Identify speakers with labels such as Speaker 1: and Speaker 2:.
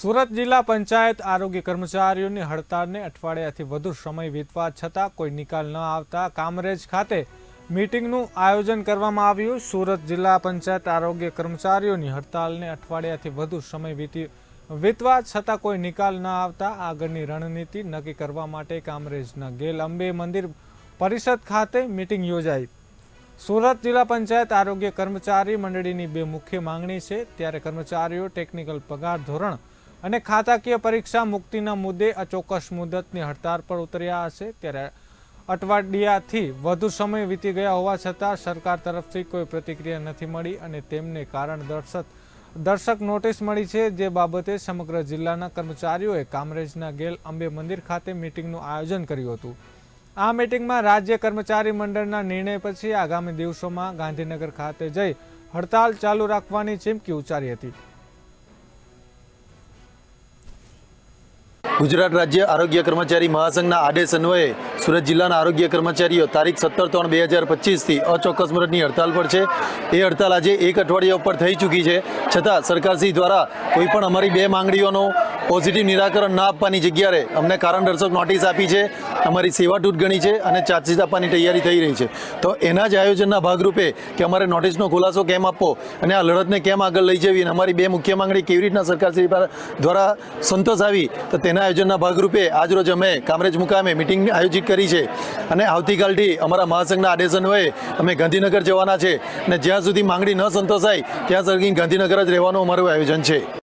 Speaker 1: સુરત જિલ્લા પંચાયત આરોગ્ય કર્મચારીઓની હડતાળને અઠવાડિયાથી વધુ સમય વીતવા છતાં કોઈ નિકાલ ન આવતા કામરેજ ખાતે મીટિંગનું આયોજન કરવામાં આવ્યું. સુરત જિલ્લા પંચાયત આરોગ્ય કર્મચારીઓની હડતાળને અઠવાડિયાથી વધુ સમય વીતી વીતવા છતાં કોઈ નિકાલ ન આવતા આગળની રણનીતિ નક્કી કરવા માટે કામરેજના ગેલ અંબે મંદિર પરિષદ ખાતે મીટિંગ યોજાઈ. સુરત જિલ્લા પંચાયત આરોગ્ય કર્મચારી મંડળીની બે મુખ્ય માંગણી છે. ત્યારે કર્મચારીઓ ટેકનિકલ પગાર ધોરણ અને ખાતાકીય પરીક્ષા મુક્તિના મુદ્દે અચોક્કસ મુદતની હડતાળ પર ઉતર્યા હશે. ત્યારે અઠવાડિયાથી વધુ સમય વીતી ગયા હોવા છતાં સરકાર તરફથી કોઈ પ્રતિક્રિયા નથી મળી અને તેમને કારણ દર્શક દર્શક નોટિસ મળી છે જે બાબતે સમગ્ર જિલ્લાના કર્મચારીઓએ કામરેજના ગેલ અંબે મંદિર ખાતે મિટિંગનું આયોજન કર્યું હતું. આ મિટિંગમાં રાજ્ય કર્મચારી મંડળના નિર્ણય પછી આગામી દિવસોમાં ગાંધીનગર ખાતે જઈ હડતાળ ચાલુ રાખવાની ચીમકી ઉચ્ચારી હતી.
Speaker 2: ગુજરાત રાજ્ય આરોગ્ય કર્મચારી મહાસંઘના આદેશ અન્વયે સુરત જિલ્લાના આરોગ્ય કર્મચારીઓ તારીખ સત્તર ત્રણ બે હજાર પચીસથી અચોક્કસ મુદતની હડતાલ પર છે. એ હડતાલ આજે એક અઠવાડિયા ઉપર થઈ ચૂકી છે. છતાં સરકારશ્રી દ્વારા કોઈપણ અમારી બે માંગણીઓનું પોઝિટિવ નિરાકરણ ના આપવાની જગ્યાએ અમને કારણ દર્શક નોટિસ આપી છે, અમારી સેવા તૂટ ગણી છે અને ચાર્જશીટ આપવાની તૈયારી થઈ રહી છે. તો એના જ આયોજનના ભાગરૂપે કે અમારે નોટિસનો ખુલાસો કેમ આપવો અને આ લડતને કેમ આગળ લઈ જવી અને અમારી બે મુખ્ય માંગણી કેવી રીતના સરકારશ્રી દ્વારા સંતોષ આવી, તો તેના આયોજનના ભાગરૂપે આજરોજ અમે કામરેજ મુકામે મિટિંગ આયોજિત કરી છે અને આવતીકાલથી અમારા મહાસંઘના આદેશ હોય અમે ગાંધીનગર જવાના છે અને જ્યાં સુધી માંગણી ન સંતોષાય, ત્યાં સુધી ગાંધીનગર જ રહેવાનું અમારું આયોજન છે.